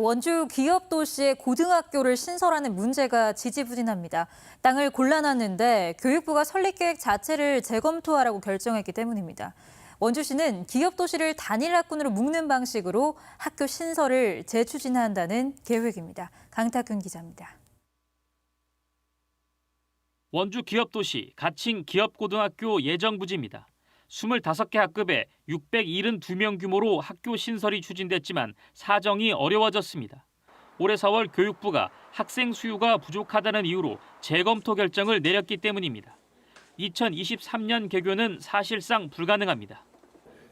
원주 기업 도시의 고등학교를 신설하는 문제가 지지부진합니다. 땅을 골라놨는데 교육부가 설립 계획 자체를 재검토하라고 결정했기 때문입니다. 원주시는 기업 도시를 단일 학군으로 묶는 방식으로 학교 신설을 재추진한다는 계획입니다. 강탁균 기자입니다. 원주 기업 도시 가칭 기업고등학교 예정 부지입니다. 25개 학급에 672명 규모로 학교 신설이 추진됐지만 사정이 어려워졌습니다. 올해 4월 교육부가 학생 수요가 부족하다는 이유로 재검토 결정을 내렸기 때문입니다. 2023년 개교는 사실상 불가능합니다.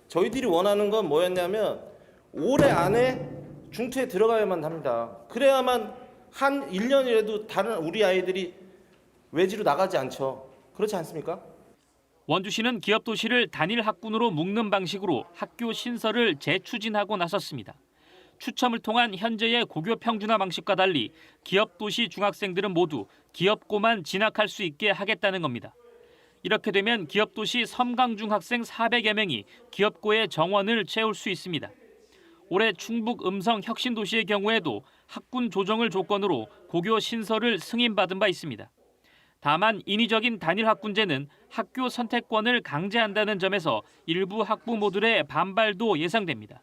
저희들이 원하는 건 뭐였냐면 올해 안에 중투에 들어가야만 합니다. 그래야만 한 1년이라도 다른 우리 아이들이 외지로 나가지 않죠. 그렇지 않습니까? 원주시는 기업 도시를 단일 학군으로 묶는 방식으로 학교 신설을 재추진하고 나섰습니다. 추첨을 통한 현재의 고교 평준화 방식과 달리 기업 도시 중학생들은 모두 기업고만 진학할 수 있게 하겠다는 겁니다. 이렇게 되면 기업 도시 섬강중 학생 400여 명이 기업고의 정원을 채울 수 있습니다. 올해 충북 음성 혁신도시의 경우에도 학군 조정을 조건으로 고교 신설을 승인받은 바 있습니다. 다만 인위적인 단일 학군제는 학교 선택권을 강제한다는 점에서 일부 학부모들의 반발도 예상됩니다.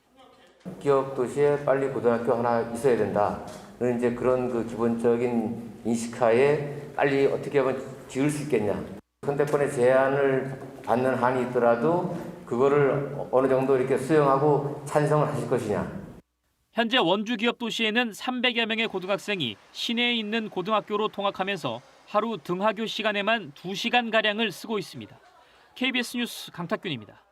기업 도시에 빨리 고등학교 하나 있어야 된다. 는 이제 그런 그 기본적인 인식하에 빨리 어떻게 하면 지을 수 있겠냐. 선택권의 제한을 받는 한이 있더라도 그거를 어느 정도 이렇게 수용하고 찬성을 하실 것이냐. 현재 원주 기업 도시에는 300여 명의 고등학생이 시내에 있는 고등학교로 통학하면서 하루 등하교 시간에만 2시간 가량을 쓰고 있습니다. KBS 뉴스 강탁균입니다.